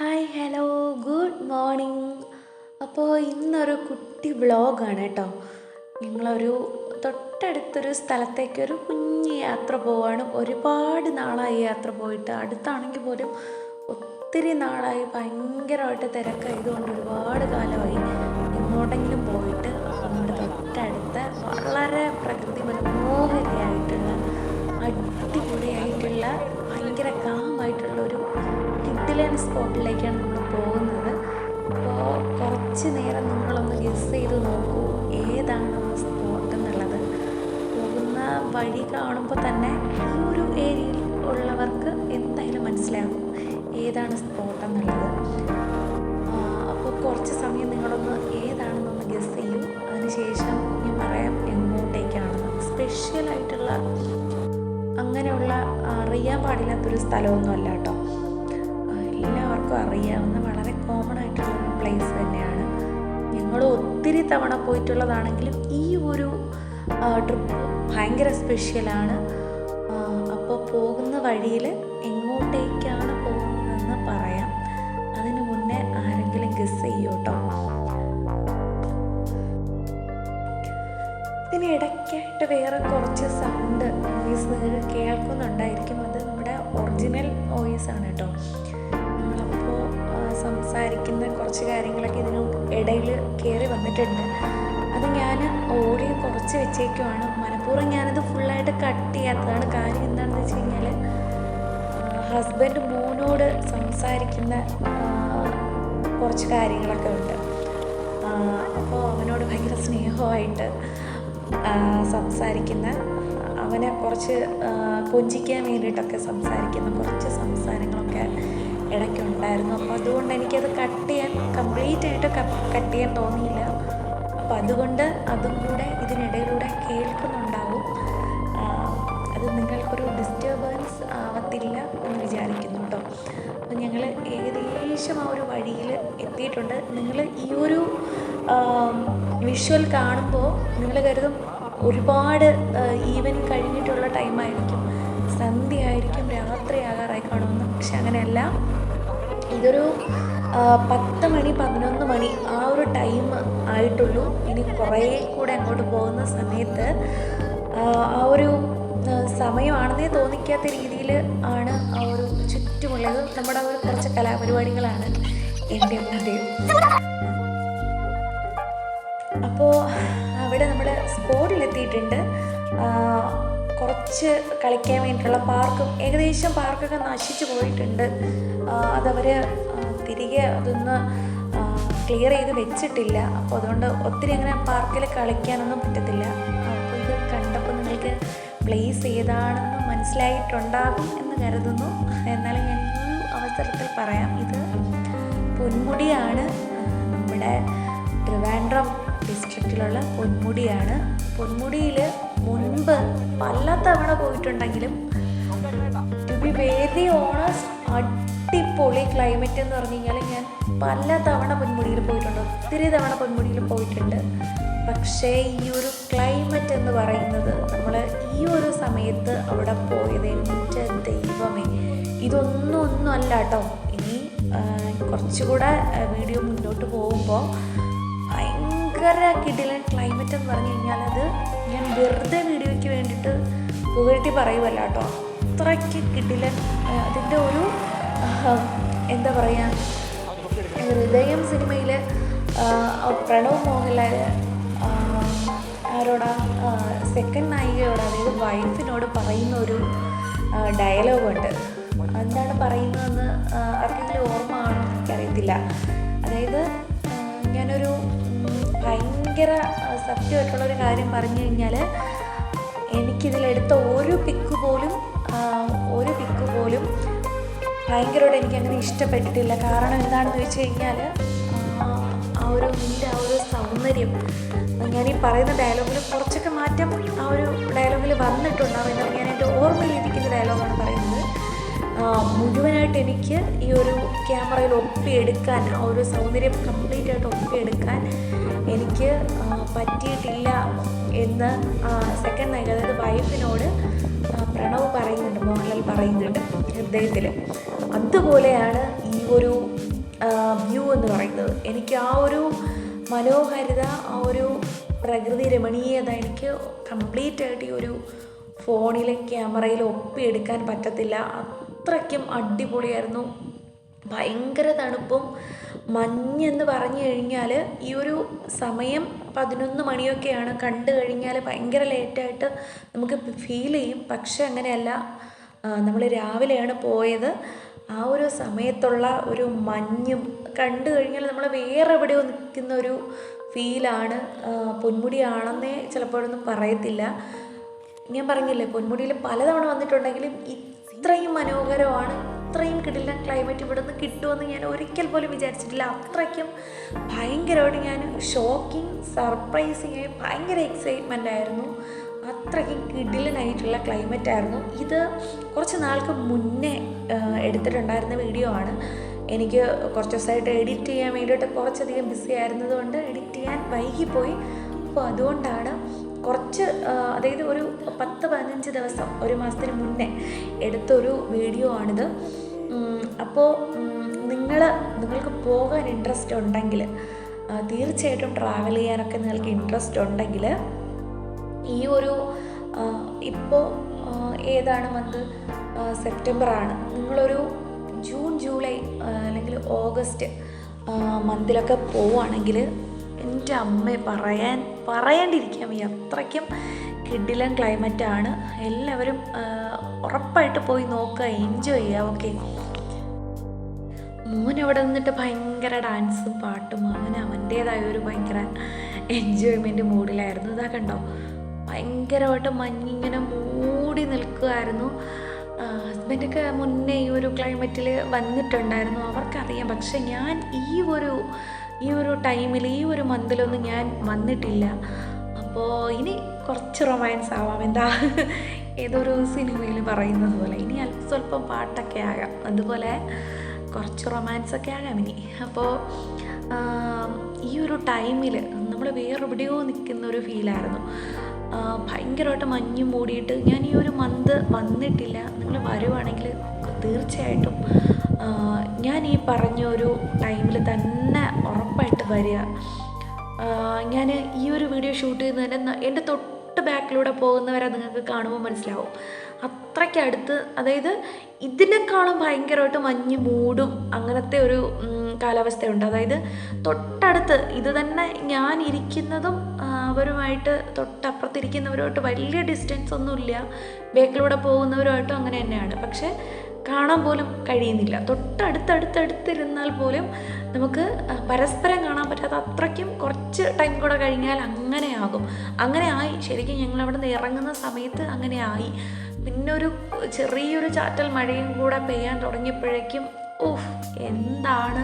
Hi hello good morning അപ്പോൾ ഇന്നൊരു കുട്ടി വ്ളോഗാണ് കേട്ടോ. ഞങ്ങളൊരു തൊട്ടടുത്തൊരു സ്ഥലത്തേക്ക് ഒരു കുഞ്ഞ് യാത്ര പോവാണ്. ഒരുപാട് നാളായി യാത്ര പോയിട്ട്. അടുത്താണെങ്കിൽ പോലും ഒത്തിരി നാളായി. ഭയങ്കരമായിട്ട് തിരക്കായതുകൊണ്ട് ഒരുപാട് കാലമായി. എങ്ങോട്ടെങ്കിലും പോയിട്ട് കാണുമ്പോൾ തന്നെ ഈ ഒരു ഏരിയയിൽ ഉള്ളവർക്ക് എന്തായാലും മനസ്സിലാകും ഏതാണ് സ്പോട്ട് എന്നുള്ളത്. അപ്പോൾ കുറച്ച് സമയം നിങ്ങളൊന്ന് ഏതാണെന്നൊന്ന് ഗസ് ചെയ്യും. അതിനുശേഷം ഞാൻ പറയാം എങ്ങോട്ടേക്കാണ് സ്പെഷ്യലായിട്ടുള്ള അങ്ങനെയുള്ള അറിയാൻ പാടില്ലാത്തൊരു സ്ഥലമൊന്നും അല്ല കേട്ടോ. എല്ലാവർക്കും അറിയാവുന്ന വളരെ കോമൺ ആയിട്ടുള്ള ഒരു പ്ലേസ് തന്നെയാണ്. ഞങ്ങൾ ഒത്തിരി തവണ പോയിട്ടുള്ളതാണെങ്കിലും ഈ ഒരു ട്രിപ്പ് ഭയങ്കര സ്പെഷ്യലാണ് അപ്പോൾ പോകുന്ന വഴിയിൽ എങ്ങോട്ടേക്കാണ് പോകുന്നതെന്ന് പറയാം. അതിനു മുന്നേ ആരെങ്കിലും ഗസ് ചെയ്യൂ കേട്ടോ ഇതിന് ഇടയ്ക്കായിട്ട് വേറെ കുറച്ച് സൗണ്ട് വോയിസ് കേൾക്കുന്നുണ്ടായിരിക്കും. അത് നമ്മുടെ ഒറിജിനൽ വോയിസ് ആണ് കേട്ടോ നമ്മളപ്പോൾ സംസാരിക്കുന്ന കുറച്ച് കാര്യങ്ങളൊക്കെ ഇതിന് ഇടയിൽ കയറി വന്നിട്ടുണ്ട്. അത് ഞാൻ ഓടി കുറച്ച് വെച്ചേക്കുവാണ്. മനഃപൂർവം ഞാനത് ഫുള്ളായിട്ട് കട്ട് ചെയ്യാത്തതാണ്. കാര്യം എന്താണെന്ന് വെച്ച് കഴിഞ്ഞാൽ ഹസ്ബൻഡ് മോനോട് സംസാരിക്കുന്ന കുറച്ച് കാര്യങ്ങളൊക്കെ ഉണ്ട്. അപ്പോൾ അവനോട് ഭയങ്കര സ്നേഹമായിട്ട് സംസാരിക്കുന്ന അവനെ കുറച്ച് കൊഞ്ചിക്കാൻ വേണ്ടിയിട്ടൊക്കെ സംസാരിക്കുന്ന കുറച്ച് സംസാരങ്ങളൊക്കെ ഇടയ്ക്കുണ്ടായിരുന്നു. അപ്പോൾ അതുകൊണ്ട് എനിക്കത് കട്ട് ചെയ്യാൻ കംപ്ലീറ്റ് ആയിട്ട് കട്ട് ചെയ്യാൻ തോന്നിയില്ല. അപ്പോൾ അതുകൊണ്ട് അതും കൂടെ ഇതിനിടയിലൂടെ കേൾക്കുന്നുണ്ടാവും. അത് നിങ്ങൾക്കൊരു ഡിസ്റ്റർബൻസ് ആവത്തില്ല എന്ന് വിചാരിക്കുന്നു കേട്ടോ അപ്പം ഞങ്ങൾ ഏകദേശം ആ ഒരു വഴിയിൽ എത്തിയിട്ടുണ്ട്. നിങ്ങൾ ഈ ഒരു വിഷ്വൽ കാണുമ്പോൾ നിങ്ങൾ കരുതും ഒരുപാട് ഈവൻ കഴിഞ്ഞിട്ടുള്ള ടൈമായിരിക്കും സന്ധ്യ ആയിരിക്കും. രാത്രി ആകാറായി കാണുമെന്ന്. പക്ഷെ അങ്ങനെയല്ല. ഇതൊരു പത്ത് മണി പതിനൊന്ന് മണി ആ ഒരു ടൈം ആയിട്ടുള്ളൂ. ഇനി കുറേ കൂടെ അങ്ങോട്ട് പോകുന്ന സമയത്ത് ആ, ഒരു സമയമാണെന്നേ തോന്നിക്കാത്ത രീതിയിൽ ആണ് ആ ഒരു ചുറ്റുമുള്ളത്. നമ്മുടെ ഒരു കുറച്ച് കലാപരിപാടികളാണ് എന്റെ മുന്നിൽ അപ്പോൾ അവിടെ നമ്മൾ സ്പോട്ടിലെത്തിയിട്ടുണ്ട്. കുറച്ച് കളിക്കാൻ വേണ്ടിയിട്ടുള്ള പാർക്കും ഏകദേശം പാർക്കൊക്കെ നശിച്ചു പോയിട്ടുണ്ട്. അതവർ തിരികെ അതൊന്ന് ക്ലിയർ ചെയ്ത് വെച്ചിട്ടില്ല. അപ്പോൾ അതുകൊണ്ട് ഒത്തിരി അങ്ങനെ പാർക്കിൽ കളിക്കാനൊന്നും പറ്റത്തില്ല. അപ്പോൾ ഇത് കണ്ടപ്പോൾ നിങ്ങൾക്ക് പ്ലേസ് ഏതാണെന്ന് മനസ്സിലായിട്ടുണ്ടാകും എന്ന് കരുതുന്നു. എന്നാലും ഞാൻ ഈ അവസരത്തിൽ പറയാം. ഇത് പൊന്മുടിയാണ്. നമ്മുടെ ട്രിവാൻഡ്രം ഡിസ്ട്രിക്റ്റിലുള്ള പൊന്മുടിയാണ്. പൊന്മുടിയിൽ മുൻപ് പല തവണ പോയിട്ടുണ്ടെങ്കിലും ടു ബി വെരി ഓണസ്റ്റ് അടിപൊളി ക്ലൈമറ്റ് എന്ന് പറഞ്ഞു കഴിഞ്ഞാൽ ഞാൻ പല തവണ പൊന്മുടിയിൽ പോയിട്ടുണ്ട്. ഒത്തിരി തവണ പൊന്മുടിയിൽ പോയിട്ടുണ്ട്. പക്ഷേ ഈ ഒരു ക്ലൈമറ്റ് എന്ന് പറയുന്നത് നമ്മൾ ഈ ഒരു സമയത്ത് അവിടെ പോയത് എന്റെ ദൈവമേ. ഇതൊന്നും ഒന്നും അല്ല കേട്ടോ. ഇനി കുറച്ചുകൂടെ വീഡിയോ മുന്നോട്ട് പോകുമ്പോൾ ഭയങ്കര കിടിലൻ ക്ലൈമറ്റ് എന്ന് പറഞ്ഞു കഴിഞ്ഞാൽ അത് ഞാൻ വെറുതെ വീഡിയോയ്ക്ക് വേണ്ടിയിട്ട് പുകഴ്ത്തി പറയുമല്ല കേട്ടോ. അത്രയ്ക്ക് കിടിലൻ അതിന്റെ ഒരു എന്താ പറയുക ഹൃദയം സിനിമയിൽ പ്രണവ് മോഹൻലാൽ ആരോടാ സെക്കൻഡ് നായികയോട് അതായത് വൈഫിനോട് പറയുന്ന ഒരു ഡയലോഗുണ്ട് എന്താണ് പറയുന്നതെന്ന് ആർക്കെങ്കിലും ഓർമ്മ ആണോ എനിക്കറിയത്തില്ല. അതായത് ഞാനൊരു ഭയങ്കര സത്യമായിട്ടുള്ളൊരു കാര്യം പറഞ്ഞു കഴിഞ്ഞാൽ എനിക്കിതിലെടുത്ത ഒരു പിക്ക് പോലും ഭയങ്കരമായിട്ട് എനിക്കങ്ങനെ ഇഷ്ടപ്പെട്ടിട്ടില്ല. കാരണം എന്താണെന്ന് വെച്ച് കഴിഞ്ഞാൽ ആ ഒരു നിന്റെ ആ ഒരു സൗന്ദര്യം. ഞാൻ ഈ പറയുന്ന ഡയലോഗിൽ കുറച്ചൊക്കെ മാറ്റം ആ ഒരു ഡയലോഗിൽ വന്നിട്ടുണ്ടാവും എന്നാൽ ഞാൻ എന്റെ ഓർമ്മയിലിരിക്കുന്ന ഡയലോഗാണ് പറയുന്നത്. മുഴുവനായിട്ട് എനിക്ക് ഈ ഒരു ക്യാമറയിൽ ഒപ്പിയെടുക്കാൻ ആ ഒരു സൗന്ദര്യം കംപ്ലീറ്റ് ആയിട്ട് ഒപ്പിയെടുക്കാൻ എനിക്ക് പറ്റിയിട്ടില്ല എന്ന് സെക്കൻഡ് നൈറ്റ് അതായത് വൈഫിനോട് പ്രണവ് പറയുന്നുണ്ട് മോഹൻലാൽ പറയുന്നുണ്ട് ഹൃദയത്തിൽ അതുപോലെയാണ് ഈ ഒരു വ്യൂ എന്ന് പറയുന്നത്. എനിക്ക് ആ ഒരു മനോഹാരിത ആ ഒരു പ്രകൃതി രമണീയത എനിക്ക് കംപ്ലീറ്റ് ആയിട്ട് ഈ ഒരു ഫോണിലെ ക്യാമറയിൽ ഒപ്പിയെടുക്കാൻ പറ്റത്തില്ല. അത്രയ്ക്കും അടിപൊളിയായിരുന്നു. ഭയങ്കര തണുപ്പും മഞ്ഞെന്ന് പറഞ്ഞു കഴിഞ്ഞാൽ ഈ ഒരു സമയം പതിനൊന്ന് മണിയൊക്കെയാണ് കണ്ടു കഴിഞ്ഞാൽ ഭയങ്കര ലേറ്റായിട്ട് നമുക്ക് ഫീൽ ചെയ്യും. പക്ഷെ അങ്ങനെയല്ല. നമ്മൾ രാവിലെയാണ് പോയത്. ആ ഒരു സമയത്തുള്ള ഒരു മഞ്ഞും കണ്ടു കഴിഞ്ഞാൽ നമ്മൾ വേറെ എവിടെയോ നിൽക്കുന്ന ഒരു ഫീലാണ് പൊന്മുടിയാണെന്നേ ചിലപ്പോഴൊന്നും പറയത്തില്ല. ഞാൻ പറഞ്ഞില്ലേ പൊന്മുടിയിൽ പലതവണ വന്നിട്ടുണ്ടെങ്കിലും ഇത്രയും മനോഹരമാണ് ഇത്രയും കിടില്ല ക്ലൈമറ്റ് ഇവിടെ നിന്ന് കിട്ടുമെന്ന് ഞാൻ ഒരിക്കൽ പോലും വിചാരിച്ചിട്ടില്ല. അത്രയ്ക്കും ഭയങ്കരമായിട്ട് ഞാൻ ഷോക്കിംഗ് സർപ്രൈസിങ് ആയി ഭയങ്കര എക്സൈറ്റ്മെന്റ് ആയിരുന്നു. അത്രയ്ക്കും കിടിലനായിട്ടുള്ള ക്ലൈമറ്റ് ആയിരുന്നു. ഇത് കുറച്ച് നാൾക്ക് മുന്നേ എടുത്തിട്ടുണ്ടായിരുന്ന വീഡിയോ ആണ്. എനിക്ക് കുറച്ച് ദിവസമായിട്ട് എഡിറ്റ് ചെയ്യാൻ വേണ്ടിയിട്ട് കുറച്ചധികം ബിസി ആയിരുന്നതുകൊണ്ട് എഡിറ്റ് ചെയ്യാൻ വൈകിപ്പോയി. അപ്പോൾ അതുകൊണ്ടാണ് കുറച്ച് അതായത് ഒരു പത്ത് പതിനഞ്ച് ദിവസം ഒരു മാസത്തിന് മുന്നേ എടുത്തൊരു വീഡിയോ ആണിത്. അപ്പോൾ നിങ്ങൾ നിങ്ങൾക്ക് പോകാൻ ഇൻട്രസ്റ്റ് ഉണ്ടെങ്കിൽ തീർച്ചയായിട്ടും ട്രാവൽ ചെയ്യാനൊക്കെ നിങ്ങൾക്ക് ഇൻട്രസ്റ്റ് ഉണ്ടെങ്കിൽ ഈ ഒരു ഇപ്പോൾ ഏതാണ് മന്ത് സെപ്റ്റംബർ ആണ്. നിങ്ങളൊരു ജൂൺ ജൂലൈ അല്ലെങ്കിൽ ഓഗസ്റ്റ് മന്തിലൊക്കെ പോവുകയാണെങ്കിൽ എന്റെ അമ്മ പറയാൻ പറയാണ്ടിരിക്കാൻ വയ്യ അത്രയ്ക്കും കിഡിലൻ ആണ്. എല്ലാവരും ഉറപ്പായിട്ട് പോയി നോക്കുക എൻജോയ് ചെയ്യുക ഓക്കെ മോൻ അവിടെ നിന്നിട്ട് ഭയങ്കര ഡാൻസും പാട്ടും അവന് അവന്റേതായ ഒരു ഭയങ്കര എൻജോയ്മെന്റ് മൂഡിലായിരുന്നു ഇതാ കണ്ടോ? ഭയങ്കരമായിട്ട് മഞ്ഞിങ്ങനെ മൂടി നിൽക്കുമായിരുന്നു ഹസ്ബൻഡൊക്കെ മുന്നേ ഈ ഒരു ക്ലൈമറ്റിൽ വന്നിട്ടുണ്ടായിരുന്നു. അവർക്കറിയാം. പക്ഷെ ഞാൻ ഈ ഒരു ഈ ഒരു ടൈമിൽ ഈ ഒരു മന്തിലൊന്നും ഞാൻ വന്നിട്ടില്ല. അപ്പോൾ ഇനി കുറച്ച് റൊമാൻസ് ആവാം. എന്താ? ഏതൊരു സിനിമയിൽ പറയുന്നത് പോലെ. ഇനി അല്പം സ്വല്പം പാട്ടൊക്കെ ആകാം. അതുപോലെ കുറച്ച് റൊമാൻസ് ഒക്കെ ആകാം ഇനി. അപ്പോൾ ഈ ഒരു ടൈമിൽ നമ്മൾ വേറെ എവിടെയോ നിൽക്കുന്ന ഒരു ഫീലായിരുന്നു. ഭയങ്കരമായിട്ട് മഞ്ഞ് മൂടിയിട്ട് ഞാൻ ഈ ഒരു മന്ത് വന്നിട്ടില്ല. നിങ്ങൾ വരുവാണെങ്കിൽ തീർച്ചയായിട്ടും ഞാൻ ഈ പറഞ്ഞ ഒരു ടൈമിൽ തന്നെ ഉറപ്പായിട്ട് വരിക. ഞാൻ ഈ ഒരു വീഡിയോ ഷൂട്ട് ചെയ്യുന്നതിന് എന്റെ തൊട്ട് ബാക്കിലൂടെ പോകുന്നവരെ നിങ്ങൾക്ക് കാണുമ്പോൾ മനസ്സിലാവും. അത്രയ്ക്ക് അടുത്ത് അതായത് ഇതിനേക്കാളും ഭയങ്കരമായിട്ട് മഞ്ഞ് മൂടും അങ്ങനത്തെ ഒരു കാലാവസ്ഥയുണ്ട്. അതായത് തൊട്ടടുത്ത് ഇത് തന്നെ ഞാൻ ഇരിക്കുന്നതും അവരുമായിട്ട് തൊട്ടപ്പുറത്തിരിക്കുന്നവരുമായിട്ട് വലിയ ഡിസ്റ്റൻസ് ഒന്നുമില്ല. ബേക്കിലൂടെ പോകുന്നവരുമായിട്ടും അങ്ങനെ തന്നെയാണ്. പക്ഷേ കാണാൻ പോലും കഴിയുന്നില്ല. തൊട്ടടുത്തടുത്തടുത്തിരുന്നാൽ പോലും നമുക്ക് പരസ്പരം കാണാൻ പറ്റാത്ത അത്രയ്ക്കും കുറച്ച് ടൈം കൂടെ കഴിഞ്ഞാൽ അങ്ങനെ ആകും. അങ്ങനെ ആയി. ശരിക്കും ഞങ്ങൾ അവിടെ നിന്ന് ഇറങ്ങുന്ന സമയത്ത് അങ്ങനെ ആയി. പിന്നെ ഒരു ചെറിയൊരു ചാറ്റൽ മഴയും കൂടെ പെയ്യാൻ തുടങ്ങിയപ്പോഴേക്കും ഓഹ് എന്താണ്?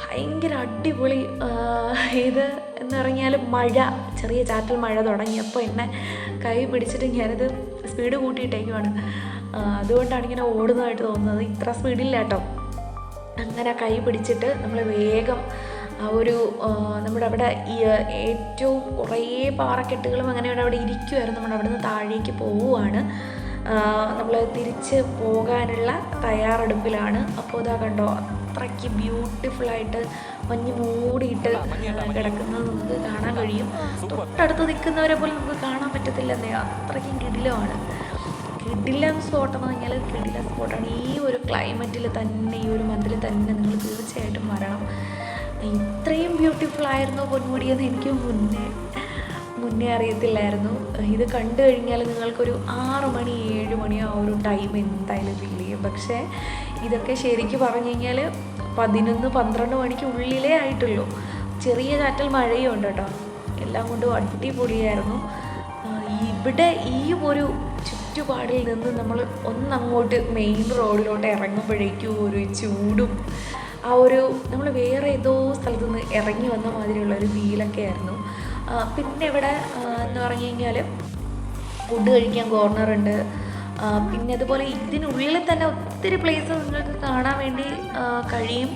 ഭയങ്കര അടിപൊളി ഇത് എന്ന് പറഞ്ഞാൽ മഴ ചെറിയ ചാറ്റൽ മഴ തുടങ്ങിയപ്പോൾ എന്നെ കൈ പിടിച്ചിട്ട് ഞാനത് സ്പീഡ് കൂട്ടിയിട്ടേക്കുവാണ്. അതുകൊണ്ടാണ് ഇങ്ങനെ ഓടുന്നതായിട്ട് തോന്നുന്നത്. ഇത്ര സ്പീഡില്ല കേട്ടോ അങ്ങനെ കൈ പിടിച്ചിട്ട് നമ്മൾ വേഗം ആ ഒരു നമ്മുടെ അവിടെ ഏറ്റവും കുറേ പാറക്കെട്ടുകളും അങ്ങനെ അവിടെ ഇരിക്കുമായിരുന്നു നമ്മുടെ അവിടെ നിന്ന് താഴേക്ക് പോവുകയാണ് നമ്മൾ തിരിച്ച് പോകാനുള്ള തയ്യാറെടുപ്പിലാണ്. അപ്പോൾ ഇതാ കണ്ടോ അത്രയ്ക്ക് ബ്യൂട്ടിഫുള്ളായിട്ട് മഞ്ഞ് മൂടിയിട്ട് കിടക്കുന്നത് നമുക്ക് കാണാൻ കഴിയും. തൊട്ടടുത്ത് നിൽക്കുന്നവരെ പോലും നമുക്ക് കാണാൻ പറ്റത്തില്ലെന്നേ. അത്രയ്ക്കും കിടിലമാണ് കിടിലം സ്പോട്ട് എന്ന് പറഞ്ഞാൽ കിടില സ്പോട്ടാണ് ഈ ഒരു ക്ലൈമറ്റിൽ തന്നെ ഈ ഒരു മന്തിൽ തന്നെ നിങ്ങൾ തീർച്ചയായിട്ടും വരണം. ഇത്രയും ബ്യൂട്ടിഫുൾ ആയിരുന്നു പൊന്മുടിയെന്ന് എനിക്ക് മുന്നേ മുന്നേ അറിയത്തില്ലായിരുന്നു. ഇത് കണ്ടു കഴിഞ്ഞാൽ നിങ്ങൾക്കൊരു ആറ് മണി ഏഴ് മണി ആ ഒരു ടൈം എന്തായാലും ഫീൽ ചെയ്യും. പക്ഷേ ഇതൊക്കെ ശരിക്കും പറഞ്ഞു കഴിഞ്ഞാൽ പതിനൊന്ന് പന്ത്രണ്ട് മണിക്ക് ഉള്ളിലേ ആയിട്ടുള്ളൂ. ചെറിയ ചാറ്റൽ മഴയും ഉണ്ട് കേട്ടോ. എല്ലാം കൊണ്ടും അടിപൊളിയായിരുന്നു. ഇവിടെ ഈ ഒരു ചുറ്റുപാടിൽ നിന്ന് നമ്മൾ ഒന്നങ്ങോട്ട് മെയിൻ റോഡിലോട്ട് ഇറങ്ങുമ്പോഴേക്കും ഒരു ചൂടും ആ ഒരു നമ്മൾ വേറെ ഏതോ സ്ഥലത്തു നിന്ന് ഇറങ്ങി വന്ന മാതിരിയുള്ള ഒരു ഫീലൊക്കെ ആയിരുന്നു പിന്നെ ഇവിടെ എന്ന് പറഞ്ഞു കഴിഞ്ഞാൽ ഫുഡ് കഴിക്കാൻ കോർണറുണ്ട് പിന്നെ അതുപോലെ ഇതിനുള്ളിൽ തന്നെ ഒത്തിരി പ്ലേസ് നിങ്ങൾക്ക് കാണാൻ വേണ്ടി കഴിയും.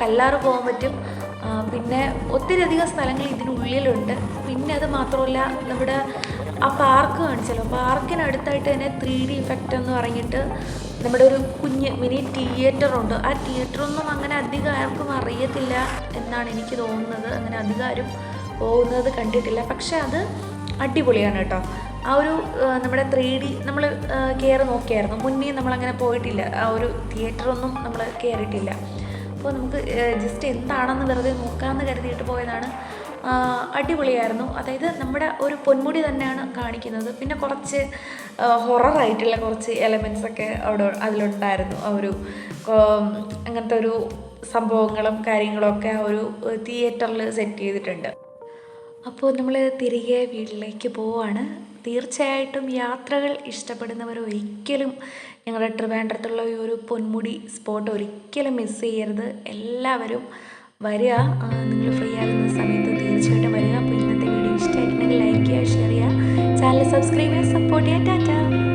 കല്ലാറ് പോകാൻ പറ്റും. പിന്നെ ഒത്തിരി അധികം സ്ഥലങ്ങൾ ഇതിനുള്ളിലുണ്ട്. പിന്നെ അത് മാത്രമല്ല നമ്മുടെ ആ പാർക്ക് കാണിച്ചല്ലോ. പാർക്കിനടുത്തായിട്ട് തന്നെ ത്രീ ഡി ഇഫക്റ്റ് എന്ന് പറഞ്ഞിട്ട് നമ്മുടെ ഒരു കുഞ്ഞ് മിനി തിയേറ്റർ ഉണ്ട്. ആ തിയേറ്ററൊന്നും അങ്ങനെ അധികം ആർക്കും അറിയത്തില്ല എന്നാണ് എനിക്ക് തോന്നുന്നത്. അങ്ങനെ അധികം ആരും പോകുന്നത് കണ്ടിട്ടില്ല. പക്ഷെ അത് അടിപൊളിയാണ് കേട്ടോ. ആ ഒരു നമ്മുടെ ത്രീ ഡി നമ്മൾ കയറി നോക്കിയായിരുന്നു. മുന്നേ നമ്മളങ്ങനെ പോയിട്ടില്ല. ആ ഒരു തിയേറ്ററൊന്നും നമ്മൾ കയറിയിട്ടില്ല അപ്പോൾ നമുക്ക് ജസ്റ്റ് എന്താണെന്ന് വെറുതെ നോക്കാമെന്ന് കരുതിയിട്ട് പോയതാണ്. അടിപൊളിയായിരുന്നു. അതായത് നമ്മുടെ ഒരു പൊന്മുടി തന്നെയാണ് കാണിക്കുന്നത്. പിന്നെ കുറച്ച് ഹൊററായിട്ടുള്ള കുറച്ച് എലമെൻസ് ഒക്കെ അവിടെ അതിലുണ്ടായിരുന്നു. ആ ഒരു അങ്ങനത്തെ ഒരു സംഭവങ്ങളും കാര്യങ്ങളൊക്കെ ആ ഒരു തിയേറ്ററിൽ സെറ്റ് ചെയ്തിട്ടുണ്ട്. അപ്പോൾ നമ്മൾ തിരികെ വീട്ടിലേക്ക് പോവാണ്. തീർച്ചയായിട്ടും യാത്രകൾ ഇഷ്ടപ്പെടുന്നവർ ഒരിക്കലും ഞങ്ങളുടെ ട്രിവാൻഡ്രത്തുള്ള ഈ ഒരു പൊന്മുടി സ്പോട്ട് ഒരിക്കലും മിസ് ചെയ്യരുത്. എല്ലാവരും വരിക. നിങ്ങൾ ഫ്രീ ആകുന്ന സമയത്ത് ചെയ്യുക ഷെയർ ചെയ്യുക. ചാനൽ സബ്സ്ക്രൈബ് ചെയ്യുക സപ്പോർട്ട് ചെയ്യുക. ടാറ്റ